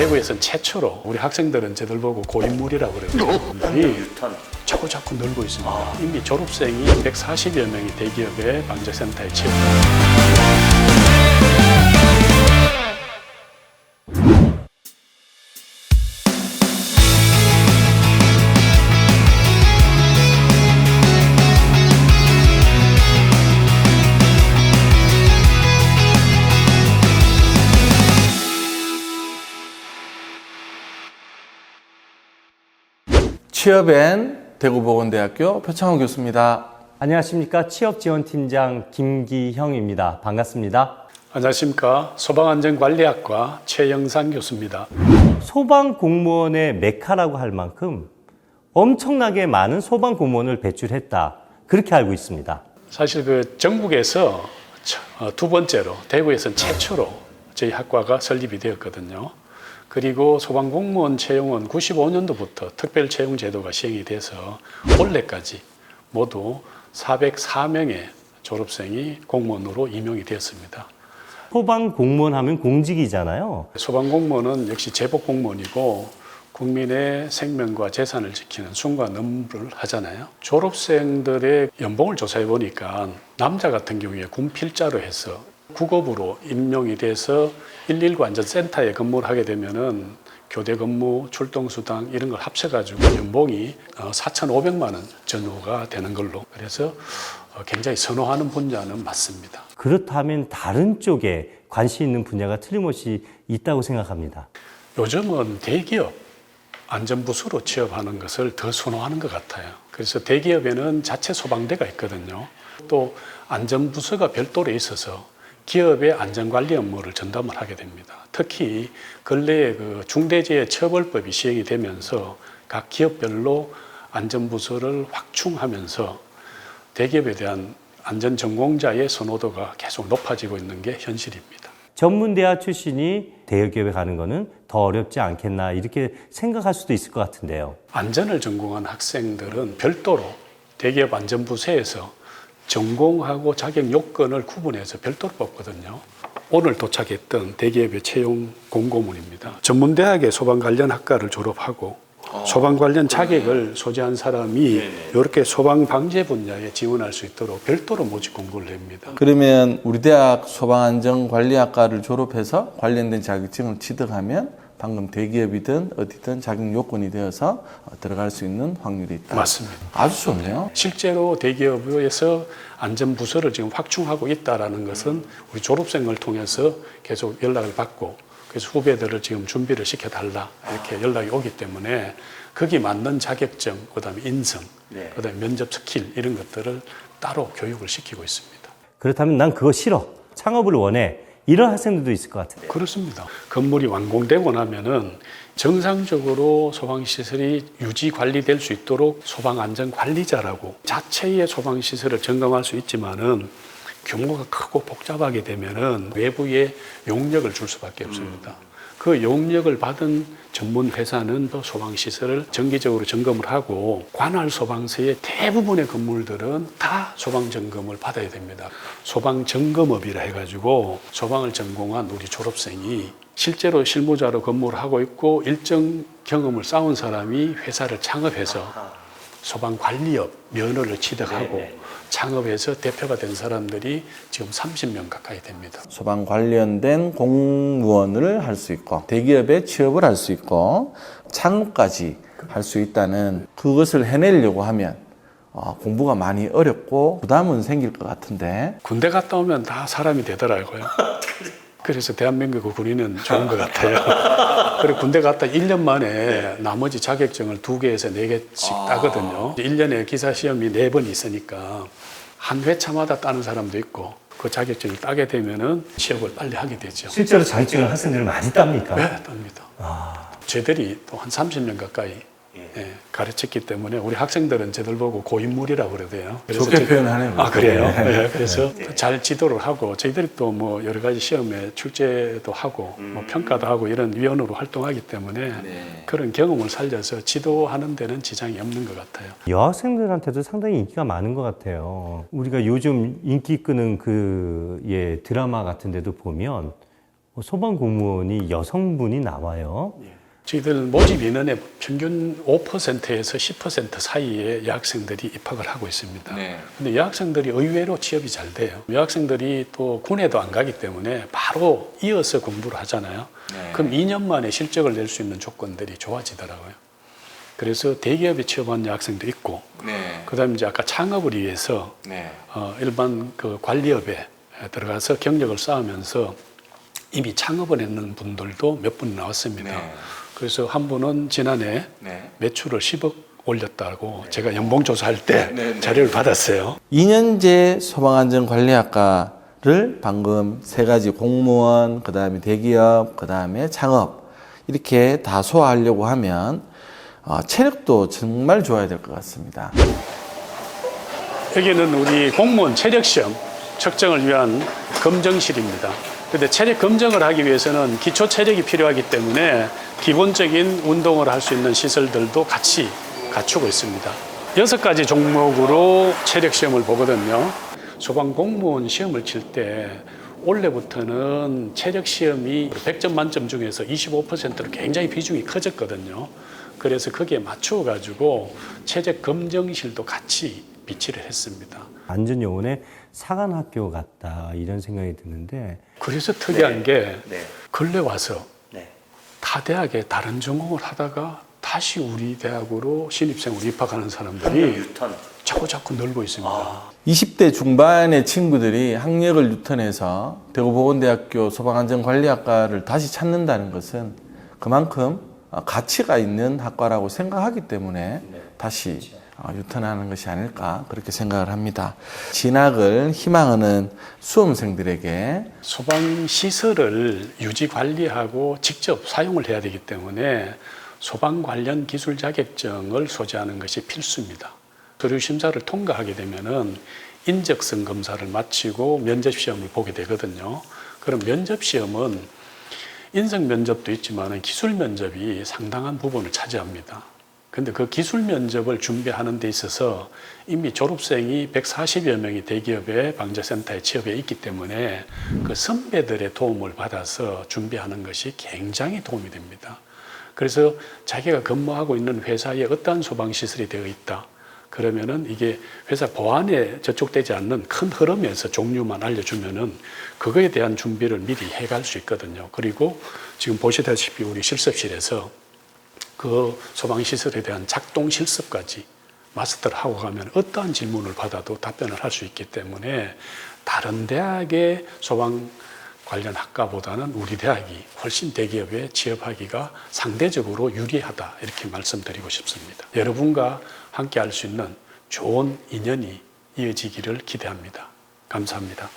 대구에서는 최초로 우리 학생들은 쟤들 보고 고인물이라고 그래요. 이 자꾸 자꾸 늘고 있습니다. 이미 졸업생이 140여 명이 대기업의 방재센터에 취업. 취업엔 대구보건대학교 표창원 교수입니다. 안녕하십니까. 취업지원팀장 김기형입니다. 반갑습니다. 안녕하십니까. 소방안전관리학과 최영상 교수입니다. 소방 공무원의 메카라고 할 만큼 엄청나게 많은 소방 공무원을 배출했다. 그렇게 알고 있습니다. 사실 그 전국에서 처- 어, 두 번째로 대구에서는 최초로 저희 학과가 설립이 되었거든요. 그리고 소방공무원 채용은 95년도부터 특별 채용 제도가 시행이 돼서 올해까지 모두 404명의 졸업생이 공무원으로 임용이 되었습니다. 소방 공무원 하면 공직이잖아요. 소방 공무원은 역시 제복 공무원이고 국민의 생명과 재산을 지키는 순간 업무를 하잖아요. 졸업생들의 연봉을 조사해 보니까 남자 같은 경우에 군 필자로 해서 국업으로 임용이 돼서 119 안전센터에 근무를 하게 되면은 교대 근무, 출동 수당 이런 걸 합쳐가지고 연봉이 4,500만 원 전후가 되는 걸로 그래서 어, 굉장히 선호하는 분야는 맞습니다. 그렇다면 다른 쪽에 관심 있는 분야가 틀림없이 있다고 생각합니다. 요즘은 대기업 안전부서로 취업하는 것을 더 선호하는 것 같아요. 그래서 대기업에는 자체 소방대가 있거든요. 또 안전부서가 별도로 있어서 기업의 안전관리 업무를 전담을 하게 됩니다. 특히 근래에 그 중대재해 처벌법이 시행이 되면서 각 기업별로 안전부서를 확충하면서 대기업에 대한 안전 전공자의 선호도가 계속 높아지고 있는 게 현실입니다. 전문대학 출신이 대기업에 가는 거는 더 어렵지 않겠나 이렇게 생각할 수도 있을 것 같은데요. 안전을 전공한 학생들은 별도로 대기업 안전부서에서 전공하고 자격 요건을 구분해서 별도로 뽑거든요. 오늘 도착했던 대기업의 채용 공고문입니다. 전문대학의 소방 관련 학과를 졸업하고 소방 관련 자격을 소지한 사람이 이렇게 소방 방재 분야에 지원할 수 있도록 별도로 모집 공고를 냅니다. 그러면 우리 대학 소방안전관리학과를 졸업해서 관련된 자격증을 취득하면 방금 대기업이든 어디든 자격 요건이 되어서 어, 들어갈 수 있는 확률이 있다. 맞습니다. 아주 좋네요. 실제로 대기업에서 안전부서를 지금 확충하고 있다라는 것은 우리 졸업생을 통해서 계속 연락을 받고 그래서 후배들을 지금 준비를 시켜달라 이렇게 연락이 오기 때문에 거기 맞는 자격증, 그다음에 인성, 그다음에 면접 스킬 이런 것들을 따로 교육을 시키고 있습니다. 그렇다면 난 그거 싫어. 창업을 원해. 이런 학생들도 있을 것 같은데. 그렇습니다. 건물이 완공되고 나면은 정상적으로 소방시설이 유지 관리될 수 있도록 소방안전관리자라고 자체의 소방시설을 점검할 수 있지만은 규모가 크고 복잡하게 되면은 외부에 용역을 줄 수밖에 없습니다. 그 용역을 받은 전문 회사는 또 소방시설을 정기적으로 점검을 하고 관할 소방서의 대부분의 건물들은 다 소방 점검을 받아야 됩니다. 소방 점검업이라 해가지고 소방을 전공한 우리 졸업생이 실제로 실무자로 근무를 하고 있고 일정 경험을 쌓은 사람이 회사를 창업해서 소방 관리업 면허를 취득하고 창업해서 대표가 된 사람들이 지금 30명 가까이 됩니다. 소방 관련된 공무원을 할 수 있고 대기업에 취업을 할 수 있고 창업까지 할 수 있다는 그것을 해내려고 하면 어, 공부가 많이 어렵고 부담은 생길 것 같은데 군대 갔다 오면 다 사람이 되더라고요. 그래서 대한민국 군인은 좋은 것 같아요. 그리고 군대 갔다 1년 만에 나머지 자격증을 두 개에서 네 개씩 따거든요. 1년에 기사 시험이 네번 있으니까 한 회차마다 따는 사람도 있고 그 자격증을 따게 되면은 취업을 빨리 하게 되죠. 실제로 자격증을 학생들을 많이 땁니까? 네, 땁니다. 쟤들이 또 한 30년 가까이 예, 가르쳤기 때문에 우리 학생들은 쟤들 보고 고인물이라고 그러대요. 그래서 좋게 저- 표현하네요. 아 그래요? 네, 그래서 잘 지도를 하고 저희들이 또 뭐 여러 가지 시험에 출제도 하고 뭐 평가도 하고 이런 위원으로 활동하기 때문에 그런 경험을 살려서 지도하는 데는 지장이 없는 것 같아요. 여학생들한테도 상당히 인기가 많은 것 같아요. 우리가 요즘 인기 끄는 그, 예, 드라마 같은 데도 보면 소방 공무원이 여성분이 나와요. 저희들 모집 인원의 평균 5%에서 10% 사이에 여학생들이 입학을 하고 있습니다. 네. 근데 여학생들이 의외로 취업이 잘 돼요. 여학생들이 또 군에도 안 가기 때문에 바로 이어서 공부를 하잖아요. 네. 그럼 2년 만에 실적을 낼 수 있는 조건들이 좋아지더라고요. 그래서 대기업에 취업한 여학생도 있고, 네. 그 다음에 이제 아까 창업을 위해서 네. 어, 일반 그 관리업에 들어가서 경력을 쌓으면서 이미 창업을 했는 분들도 몇 분 나왔습니다. 네. 그래서 한 분은 지난해 네. 매출을 10억 올렸다고 제가 연봉 조사할 때 네, 네. 자료를 받았어요. 2년제 소방안전관리학과를 방금 세 가지 공무원, 그 다음에 대기업, 그 다음에 창업 이렇게 다 소화하려고 하면 어, 체력도 정말 좋아야 될 것 같습니다. 여기는 우리 공무원 체력 시험 측정을 위한 검정실입니다. 근데 체력 검정을 하기 위해서는 기초 체력이 필요하기 때문에 기본적인 운동을 할 수 있는 시설들도 같이 갖추고 있습니다. 여섯 가지 종목으로 체력 시험을 보거든요. 소방 공무원 시험을 칠 때 올해부터는 체력 시험이 100점 만점 중에서 25%로 굉장히 비중이 커졌거든요. 그래서 거기에 맞추어 가지고 체력 검정실도 같이 비치를 했습니다. 안전 요원의 사관학교 같다 이런 생각이 드는데 그래서 특이한 게 네. 근래 와서 네. 타 대학에 다른 전공을 하다가 다시 우리 대학으로 신입생으로 입학하는 사람들이 자꾸 자꾸 늘고 있습니다. 20대 중반의 친구들이 학력을 유턴해서 대구보건대학교 소방안전관리학과를 다시 찾는다는 것은 그만큼 어, 가치가 있는 학과라고 생각하기 때문에 다시 어, 유턴하는 것이 아닐까 그렇게 생각을 합니다. 진학을 희망하는 수험생들에게 소방 시설을 유지 관리하고 직접 사용을 해야 되기 때문에 소방 관련 기술 자격증을 소지하는 것이 필수입니다. 서류 심사를 통과하게 되면은 인적성 검사를 마치고 면접 시험을 보게 되거든요. 그럼 면접 시험은 인성 면접도 있지만 기술 면접이 상당한 부분을 차지합니다. 근데 그 기술 면접을 준비하는 데 있어서 이미 졸업생이 140여 명이 대기업의 방재센터에 취업해 있기 때문에 그 선배들의 도움을 받아서 준비하는 것이 굉장히 도움이 됩니다. 그래서 자기가 근무하고 있는 회사에 어떠한 소방시설이 되어 있다. 그러면은 이게 회사 보안에 저촉되지 않는 큰 흐름에서 종류만 알려주면은 그거에 대한 준비를 미리 해갈 수 있거든요. 그리고 지금 보시다시피 우리 실습실에서 그 소방시설에 대한 작동 실습까지 마스터를 하고 가면 어떠한 질문을 받아도 답변을 할 수 있기 때문에 다른 대학의 소방 관련 학과보다는 우리 대학이 훨씬 대기업에 취업하기가 상대적으로 유리하다 이렇게 말씀드리고 싶습니다. 여러분과 함께 할 수 있는 좋은 인연이 이어지기를 기대합니다. 감사합니다.